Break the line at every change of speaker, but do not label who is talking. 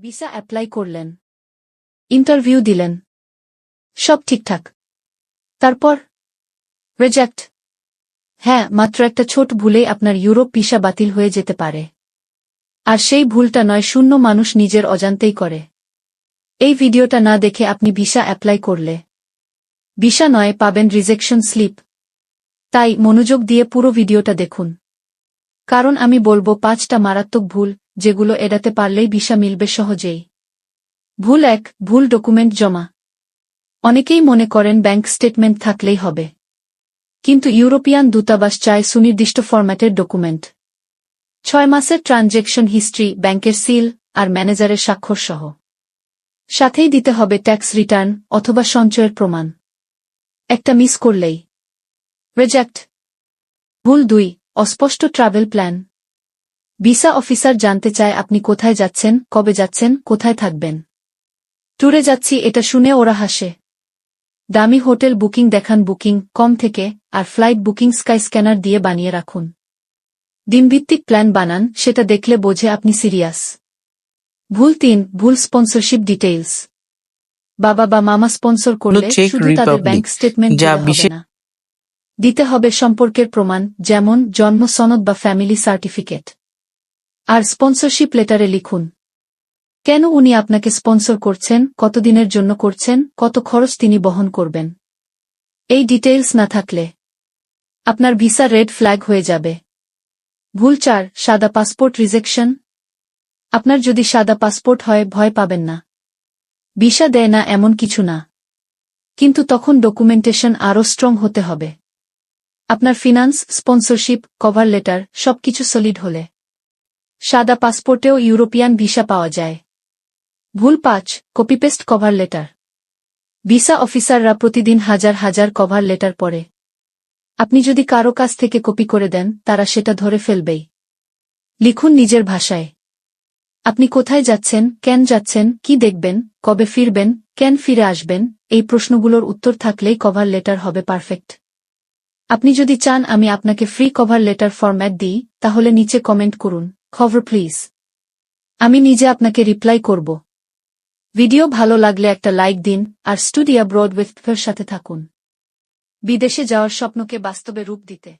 Visa apply করলেন। Interview দিলেন। সব ঠিকঠাক। তারপর? রেজেক্ট। হ্যাঁ মাত্র একটা ছোট ভুলেই আপনার ইউরোপ ভিসা বাতিল হয়ে যেতে পারে। আর সেই ভুলটা নয়, শূন্য মানুষ নিজের অজান্তেই করে। এই ভিডিওটা না দেখে আপনি ভিসা অ্যাপ্লাই করলে। ভিসা নয়, পাবেন রিজেকশন স্লিপ। তাই মনোযোগ দিয়ে পুরো ভিডিওটা দেখুন। কারণ আমি বলব, পাঁচটা মারাত্মক ভুল যেগুলো এড়াতে পারলেই ভিসা মিলবে সহজেই। ভুল এক, ভুল ডকুমেন্ট জমা। অনেকেই মনে করেন ব্যাংক স্টেটমেন্ট থাকলেই হবে। কিন্তু ইউরোপিয়ান দূতাবাস চায় সুনির্দিষ্ট ফরম্যাটের ডকুমেন্ট। ছয় মাসের ট্রানজেকশন হিস্ট্রি, ব্যাংকের সিল আর ম্যানেজারের স্বাক্ষর সহ। সাথেই দিতে হবে ট্যাক্স রিটার্ন অথবা সঞ্চয়ের প্রমাণ। একটা মিস করলেই। রেজেক্ট। ভুল দুই, অস্পষ্ট ট্রাভেল প্ল্যান। ভিসা অফিসার জানতে চায় আপনি কোথায় যাচ্ছেন কবে যাচ্ছেন কোথায় থাকবেন। ট্যুরে যাচ্ছি এটা শুনে ওরা হাসে। দামি হোটেল বুকিং দেখান বুকিং কম থেকে আর ফ্লাইট বুকিং স্কাই স্ক্যানার দিয়ে বানিয়ে রাখুন। দিনভিত্তিক প্ল্যান বানান সেটা দেখলে বোঝে আপনি সিরিয়াস। ভুল তিন ভুল স্পন্সরশিপ ডিটেইলস। বাবা বা মামা স্পন্সর করলে শুধু তাদের ব্যাংক স্টেটমেন্ট হবে না। দিতে হবে সম্পর্কের প্রমাণ যেমন জন্ম সনদ বা ফ্যামিলি সার্টিফিকেট। আর স্পন্সরশিপ লেটারে লিখুন। কেন উনি আপনাকে স্পন্সর করছেন, কতদিনের জন্য করছেন, কত খরচ তিনি বহন করবেন? এই ডিটেইলস না থাকলে আপনার ভিসা রেড ফ্ল্যাগ হয়ে যাবে। ভুল চার, সাদা পাসপোর্ট রিজেকশন আপনার যদি সাদা পাসপোর্ট হয়, ভয় পাবেন না। ভিসা দেয় না এমন কিছু না। কিন্তু তখন ডকুমেন্টেশন আরও স্ট্রং হতে হবে। আপনার ফিনান্স স্পন্সরশিপ কভার লেটার সবকিছু সলিড হলে। সাদা পাসপোর্টেও ইউরোপিয়ান ভিসা পাওয়া যায়। ভুল পাঁচ কপিপেস্ট কভার লেটার ভিসা অফিসাররা প্রতিদিন হাজার হাজার কভার লেটার পড়ে। আপনি যদি কারও কাছ থেকে কপি করে দেন, তারা সেটা ধরে ফেলবেই। লিখুন নিজের ভাষায়। আপনি কোথায় যাচ্ছেন, কেন যাচ্ছেন, কি দেখবেন, কবে ফিরবেন, কেন ফিরে আসবেন, এই প্রশ্নগুলোর উত্তর থাকলেই কভার লেটার হবে পারফেক্ট আপনি যদি চান আমি আপনাকে ফ্রি কভার লেটার ফরম্যাট দিই, তাহলে নিচে কমেন্ট করুন। খবর প্লিজ আমি নিজে আপনাকে রিপ্লাই করব। ভিডিও ভালো লাগলে একটা লাইক দিন, আর স্টুডিয়া ব্রডওয়েফের সাথে থাকুন। বিদেশে যাওয়ার স্বপ্নকে বাস্তবে রূপ দিতে।